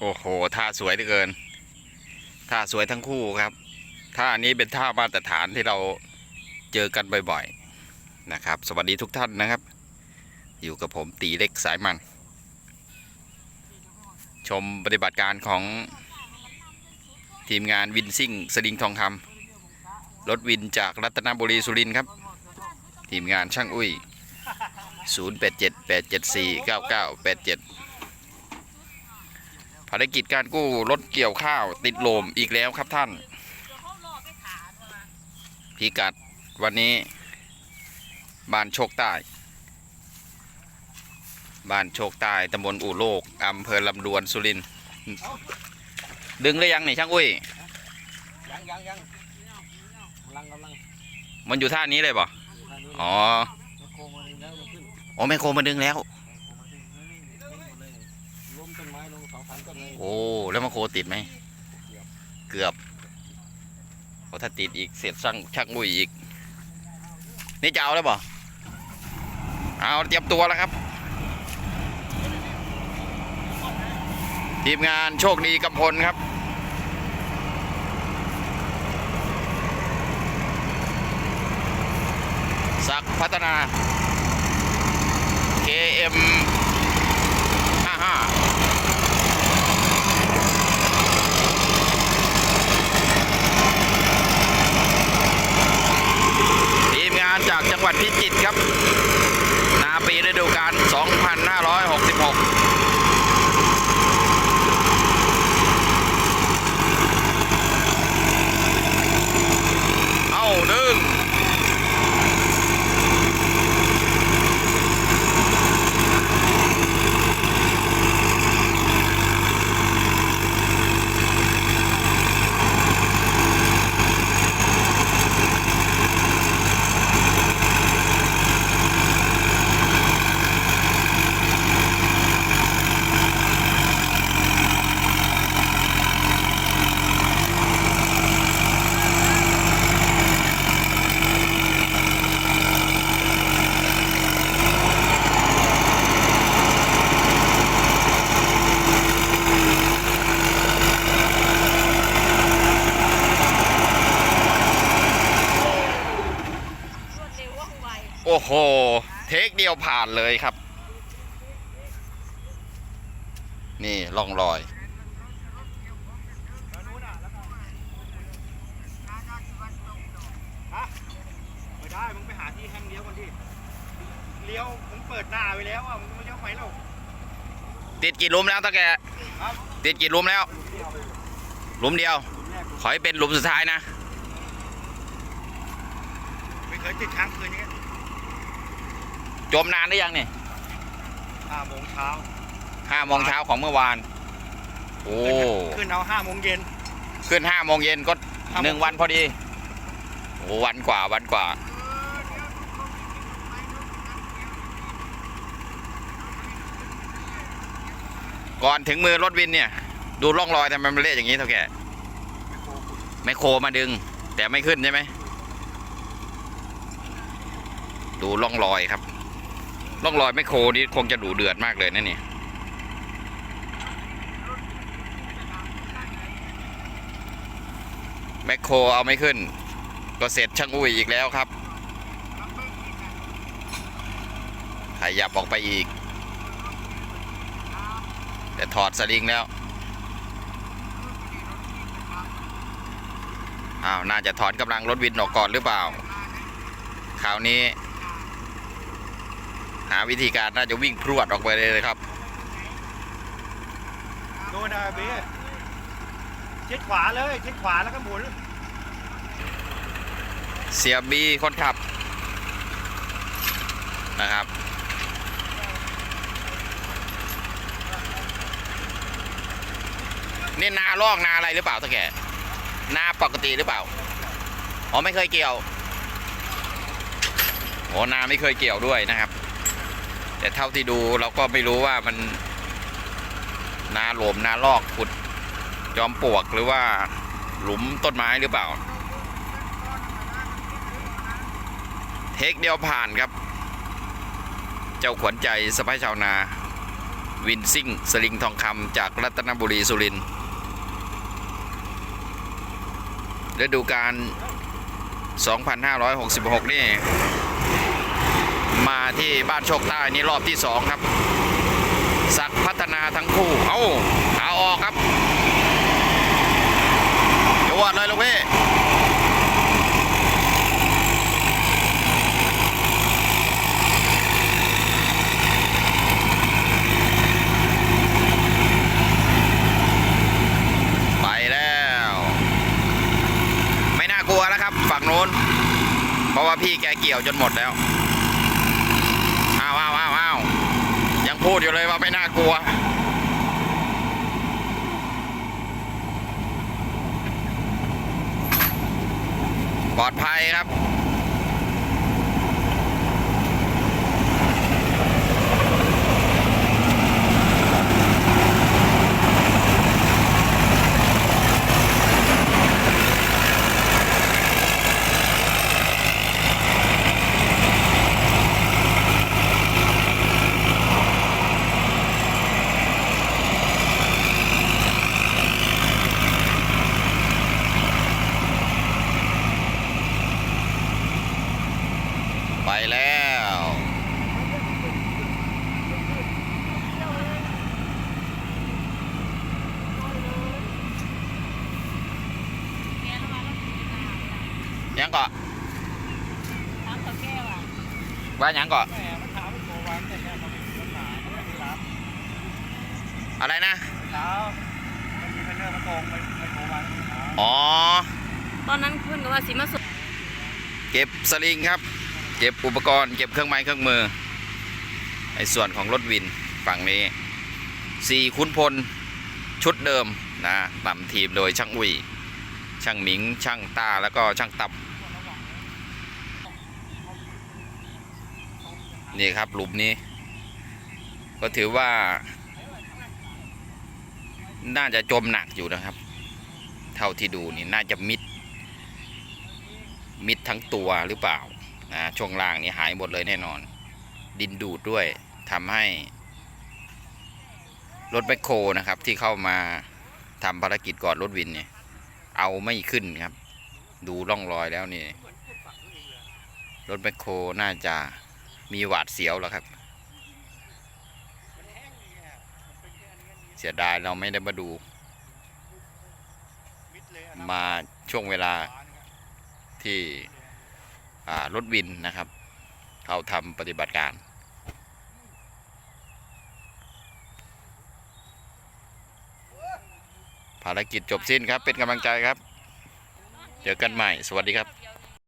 โอ้โหท่าสวยเหลือเกินท่าสวยทั้งคู่ครับท่านี้เป็นท่ามาตรฐานที่เราเจอกันบ่อยๆนะครับ สวัสดีทุกท่านนะครับ อยู่กับผมตีเล็กสายมัน ชมปฏิบัติการของทีมงานวินซิ่งสลิงทองคำรถวินจากรัตนบุรีสุรินครับ ทีมงานช่างอุ้ย 0878749987ารกิจการกู้รถเกี่ยวข้าว ติดโลมอีกแล้วครับท่าน พิกัดวันนี้ บ้านโชคใต้บ้านโชคใต้ตำบลอู่โลกอำเภอลำดวนสุรินทร์ดึงได้ยังนี่ช่างอุ้ยยังยังยังกำลังกำลังมันอยู่ท่านี้เลยป่ะท่านี้อ๋อโคมาแล้วมันขึ้นโอ้แม่โคมาดึงแล้ว โคมาถึงนิ่งๆนิ่งหมดเลยล้ม ต้นไม้ลงสองสามต้นเลยโอ้แล้วมาโคติดไหม เกือบโอ้ถ้าติดอีกเสร็จช่างช่างอุ้ยอีก นี่จะเอาแล้วบ่เอาเตรียมตัวแล้วครับ ทีมงานโชคดีกำพลครับศักพัฒนา KM 55 ทีมงานจาก จังหวัดพิจิตรครับ นาปีฤดูกาล2566 เอาหนึ่ง รวดเร็วว่องไว โอ้โห เทคเดียวผ่านเลยครับ นี่ล่องรอย ไม่ได้ มึงไปหาที่แห้งเลี้ยวก่อนดิ เลี้ยว ผมเปิดหน้าไว้แล้วอะ มึงมาเลี้ยวไปแล้วติดกี่หลุมแล้วตาแกครับติดกี่หลุมแล้ว หลุมเดียวแรกขอให้เป็นหลุมสุดท้ายนะ ไม่เคยติดค้างคืนอย่างเงี้ย จมนานหรือยังเนี่ยห้าโมงเช้าห้าโมงเช้าของเมื่อวาน โอ้ขึ้นเอาห้าโมงเย็นขึ้นห้าโมงเย็นก็ห้าโมงหนึ่งวันพอดีโอ้วันกว่าวันกว่า ก่อนถึงมือรถวินเนี่ย ดูร่องรอยทำไมมันเละอย่างนี้เท่าแก่ไมโครมาดึง แต่ไม่ขึ้นใช่ไหมดูร่องรอยครับ ร่องรอยไมโครนี่คงจะดูเดือดมากเลยนะนี่แมคโครเอาไม่ขึ้น ก็เสร็จช่างอุ้ยอีกแล้วครับ ขยับออกไปอีก แต่ถอดสลิงแล้ว อ้าว น่าจะถอนกำลังรถวินออกก่อนหรือเปล่า คราวนี้ หาวิธีการน่าจะวิ่งพรวดออกไปเลยครับโดนอะเบ้ชิดขวาเลยชิดขวาแล้วก็หมุนเสียบีคนขับนะครับ นี่นาลอกนาอะไรหรือเปล่าตะแกนาปกติหรือเปล่า อ๋อไม่เคยเกี่ยว โอ้นาไม่เคยเกี่ยวด้วยนะครับ แต่เท่าที่ดูเราก็ไม่รู้ว่ามันนาหลมนาลอกขุดจอมปลวกหรือว่าหลุมต้นไม้หรือเปล่า เทคเดียวผ่านครับ เจ้าขวัญใจสะพ้ายชาวนา วินซิ่ง สลิงทองคำจากรัตนบุรีสุรินทร์ฤดูกาล 2566 นี่ มาที่บ้านโชคใต้นี่รอบที่สองครับ สักพัฒนาทั้งคู่ เอ้าเอาออกครับจวดเลยลูกพี่ไปแล้วไม่น่ากลัวแล้วครับ ฝั่งโน้น เพราะว่าพี่แกเกี่ยวจนหมดแล้วอ้าวอ้าวอ้าวยัง พูดอยู่เลยว่าไม่น่ากลัว ปลอดภัยครับ แล้ว ยังก่อว่ายังก่อแหมมันถามว่าโกวันแต่แค่เขาเป็นปัญหาเขาไม่ได้รับอะไรนะเช้ามันมีเทรนเนอร์มาตรงไปไปโกวันเช้าอ๋อ ตอนนั้นเพื่อนก็ว่าสิมาส่งเก็บสลิงครับ เก็บอุปกรณ์เก็บเครื่องไม้เครื่องมือ ในส่วนของรถวินฝั่งนี้สี่คุณพลชุดเดิมนะนำทีมโดยช่างอุ้ยช่างหมิง ช่างตาแล้วก็ช่างตับ นี่ครับหลุมนี้ ก็ถือว่า น่าจะจมหนักอยู่นะครับ เท่าที่ดูนี่น่าจะมิด มิดทั้งตัวหรือเปล่า นะช่วงล่างนี่หายหมดเลยแน่นอน ดินดูดด้วยทำให้ รถแบคโคนะครับ ที่เข้ามาทำภารกิจก่อนรถวินเนี่ย เอาไม่ขึ้นครับ ดูร่องรอยแล้วนี่ รถแบคโคน่าจะมีหวาดเสียวแล้วครับ เสียดายเราไม่ได้มาดู มาช่วงเวลาที่ รถวินนะครับ เขาทำปฏิบัติการ ภารกิจจบสิ้นครับ เป็นกำลังใจครับ เจอกันใหม่ สวัสดีครับ